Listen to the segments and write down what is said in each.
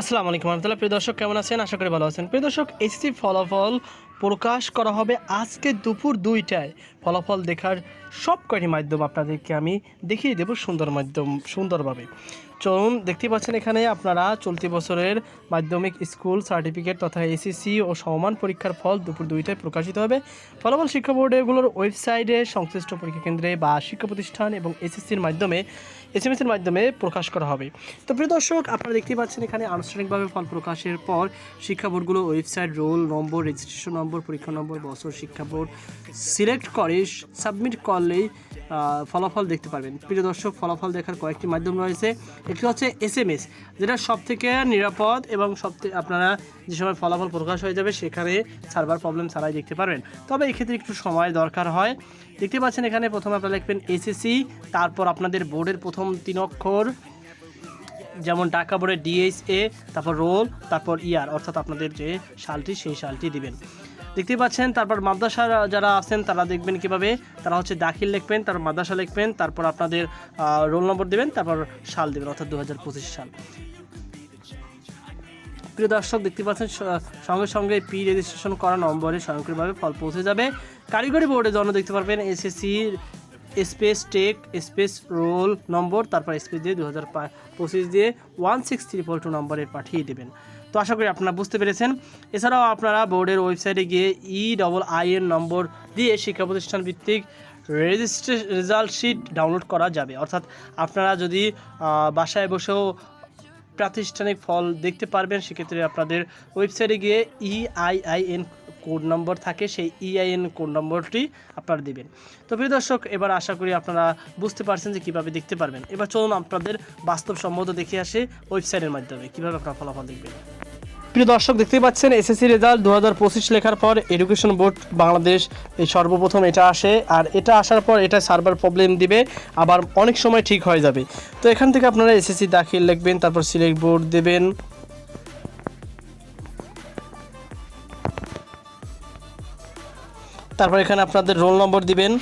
আসসালামু আলাইকুম রহমতুল্লাহ। প্রিয় দর্শক, কেমন আছেন? আশা করি ভালো আছেন। প্রিয় দর্শক এসসি ফলাফল প্রকাশ করা হবে আজকে দুপুর দুইটায়। ফলাফল দেখার সব কয়টি মাধ্যম আপনাদেরকে আমি দেখিয়ে দেবো সুন্দর মাধ্যম, সুন্দরভাবে। চলুন দেখতে পাচ্ছেন এখানে আপনারা চলতি বছরের মাধ্যমিক স্কুল সার্টিফিকেট তথা এসএসসি ও সমান পরীক্ষার ফল দুপুর দুইটায় প্রকাশিত হবে। ফলাফল শিক্ষা বোর্ডেগুলোর ওয়েবসাইটে সংশ্লিষ্ট পরীক্ষা কেন্দ্রে বা শিক্ষা প্রতিষ্ঠান এবং এসএসসির মাধ্যমে এসএমএস মাধ্যমে প্রকাশ করা হবে। তো প্রিয় দর্শক, আপনারা দেখতে পাচ্ছেন এখানে আনুষ্ঠানিকভাবে ফল প্রকাশের পর শিক্ষা বোর্ডগুলো website, roll, number registration number, পরীক্ষা নম্বর বছর শিক্ষা বোর্ড সিলেক্ট করে সাবমিট করলেই ফলাফল দেখতে পারবেন। প্রিয় দর্শক, ফলাফল দেখার কয়েকটি মাধ্যম রয়েছে। একটি হচ্ছে এস এম এস যেটা সব থেকে নিরাপদ এবং সব আপনারা যে সময় ফলাফল প্রকাশ হয়ে যাবে, সেখানে সার্ভার প্রবলেম ছাড়াই দেখতে পারবেন। তবে এক্ষেত্রে একটু সময় দরকার হয়। দেখতে পাচ্ছেন এখানে প্রথমে আপনারা লিখবেন এসএসসি, তারপর আপনাদের বোর্ডের প্রথম তিন অক্ষর, যেমন ঢাকা বোর্ডের ডিএসএ তারপর রোল, তারপর ইয়ার, অর্থাৎ আপনাদের যে সালটি, সেই সালটি দিবেন। দেখতে পাচ্ছেন, তারপর মাদ্রাসা যারা আছেন, তারা দেখবেন কীভাবে? তারা হচ্ছে দাখিল লিখবেন তারপর মাদ্রাসা লিখবেন, তারপর আপনাদের রোল নম্বর দেবেন, তারপর সাল দেবেন, অর্থাৎ দু হাজার পঁচিশ সাল। প্রিয় দর্শক, দেখতে পাচ্ছেন সঙ্গে সঙ্গে পি রেজিস্ট্রেশন করা নম্বরে স্বয়ংক্রিয়ভাবে ফল পৌঁছে যাবে। কারিগরি বোর্ডে জন্য দেখতে পারবেন SSC space TEC space roll number, তারপর স্পেস দিয়ে দু হাজার পঁচিশ দিয়ে one six three four two নম্বরে পাঠিয়ে দেবেন। তো আশা করি আপনারা বুঝতে পেরেছেন। এছাড়াও আপনারা বোর্ডের ওয়েবসাইটে গিয়ে E double I N number দিয়ে শিক্ষা প্রতিষ্ঠান ভিত্তিক রেজিস্ট্রে রেজাল্ট শিট ডাউনলোড করা যাবে। অর্থাৎ আপনারা যদি বাসায় বসেও প্রাতিষ্ঠানিক ফল দেখতে পারবেন, সেক্ষেত্রে আপনাদের ওয়েবসাইটে গিয়ে ইআইআইএন কোড নম্বর থাকে, সেই ইআইএন কোড নম্বরটি আপনারা দিবেন। তো প্রিয় দর্শক, এবার আশা করি আপনারা বুঝতে পারছেন যে কীভাবে দেখতে পারবেন। এবার চলুন আপনাদের বাস্তবসম্মত দেখে আসে ওয়েবসাইটের মাধ্যমে। কীভাবে আপনারা ফলাফল দেখবেন? প্রিয় দর্শক, দেখতেই পাচ্ছেন এসএসসি রেজাল্ট দু হাজার পঁচিশ লেখার পর এডুকেশন বোর্ড বাংলাদেশ এই সর্বপ্রথম এটা আসে। আর এটা আসার পর এটা সার্ভার প্রবলেম দিবে, আবার অনেক সময় ঠিক হয়ে যাবে। তো এখান থেকে আপনারা এসএসসি দাখিল লিখবেন, তারপর সিলেক্ট বোর্ড দেবেন। তারপর এখানে আপনাদের রোল নম্বর দিবেন।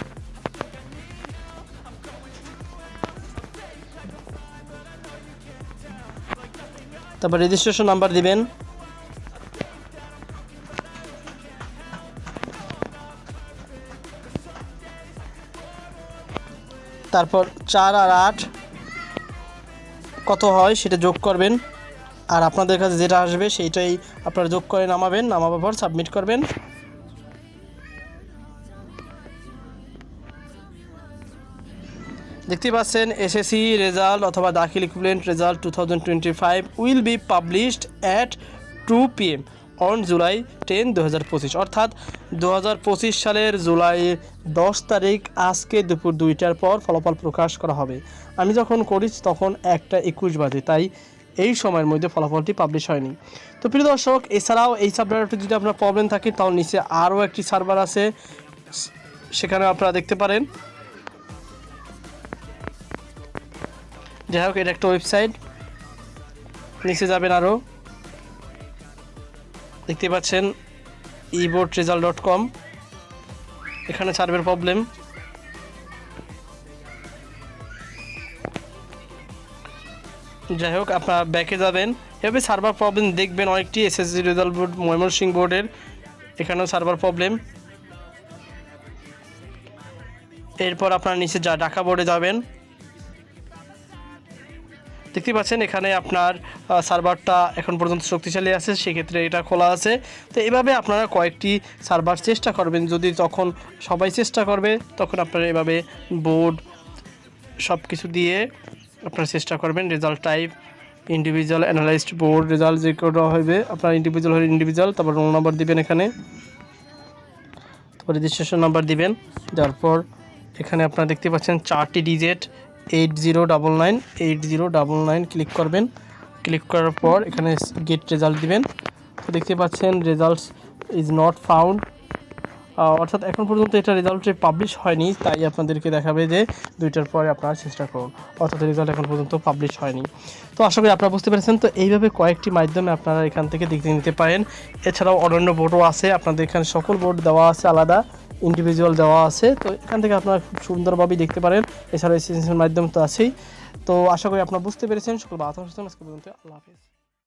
তারপর রেজিস্ট্রেশন নাম্বার দিবেন। তারপর চার আর আট। কত হয় সেটা যোগ করবেন। আর আপনাদের কাছে যেটা আসবে সেইটাই আপনারা যোগ করে নামাবেন, নামাবার পর সাবমিট করবেন। দেখতে পাচ্ছেন এসএসসি রেজাল্ট অথবা দাখিল equivalent result two thousand twenty five will be published at two P M on July ten দু হাজার পঁচিশ। অর্থাৎ দু হাজার পঁচিশ সালের জুলাই দশ তারিখ আজকে দুপুর দুইটার পর ফলাফল প্রকাশ করা হবে। আমি যখন করি, তখন একটা একুশ বাজে, তাই এই সময়ের মধ্যে ফলাফলটি পাবলিশ হয়নি। তো প্রিয় দর্শক, এছাড়াও এই সাবজেক্টে যদি আপনার প্রবলেম থাকে তাহলে নিচে আরও একটি সার্ভার আছে। সেখানে আপনারা দেখতে পারেন। যাই হোক, এটা একটা ওয়েবসাইট নিচে যাবেন আরও। দেখতে পাচ্ছেন ইবোর্ড রেজাল্ট ডট কম এখানে সার্ভের প্রবলেম যাই হোক, আপনারা ব্যাকে যাবেন। এভাবে সার্ভার প্রবলেম দেখবেন অনেকটি এসএসসি রেজাল্ট বোর্ড ময়মনসিংহ বোর্ডের এখানেও সার্ভার প্রবলেম এরপর আপনার নিচে যা ঢাকা বোর্ডে যাবেন। দেখতে পাচ্ছেন, এখানে আপনার সার্ভারটা এখন পর্যন্ত শক্তিশালী আছে, সেক্ষেত্রে এটা খোলা আছে। তো এভাবে আপনারা কয়েকটি সার্ভার চেষ্টা করবেন। যদি তখন সবাই চেষ্টা করবে, তখন আপনারা এভাবে বোর্ড সব কিছু দিয়ে আপনারা চেষ্টা করবেন। Result type individual analysed board result যে করা হবে, আপনার ইন্ডিভিজুয়াল হলে ইন্ডিভিজুয়াল তারপর রোল নাম্বার দিবেন এখানে। তারপর রেজিস্ট্রেশন নাম্বার দিবেন। দেওয়ার পর এখানে আপনারা দেখতে পাচ্ছেন, চারটি digit eight zero double nine eight zero double nine click করবেন। ক্লিক করার পর এখানে গেট রেজাল্ট দিবেন। তো দেখতে পাচ্ছেন রেজাল্টস ইজ নট ফাউন্ড অর্থাৎ এখন পর্যন্ত এটা রেজাল্টে পাবলিশ হয়নি, তাই আপনাদেরকে দেখাবে যে দুইটার পরে আপনারা চেষ্টা করুন। অর্থাৎ রেজাল্ট এখন পর্যন্ত পাবলিশ হয়নি। তো আশা করি আপনারা বুঝতে পেরেছেন। তো এইভাবে কয়েকটি মাধ্যমে আপনারা এখান থেকে দেখে নিতে পারেন। এছাড়াও অন্যান্য বোর্ডও আছে। আপনাদের এখানে সকল বোর্ড দেওয়া আছে আলাদা। ইন্ডিভিজুয়াল দেওয়া আছে, তো এখান থেকে আপনারা খুব সুন্দরভাবেই দেখতে পারেন। এছাড়া এসএসএসের মাধ্যম তো আছেই। তো আশা করি আপনারা বুঝতে পেরেছেন। সকল বাধা আজকে পর্যন্ত আল্লাহ হাফিজ।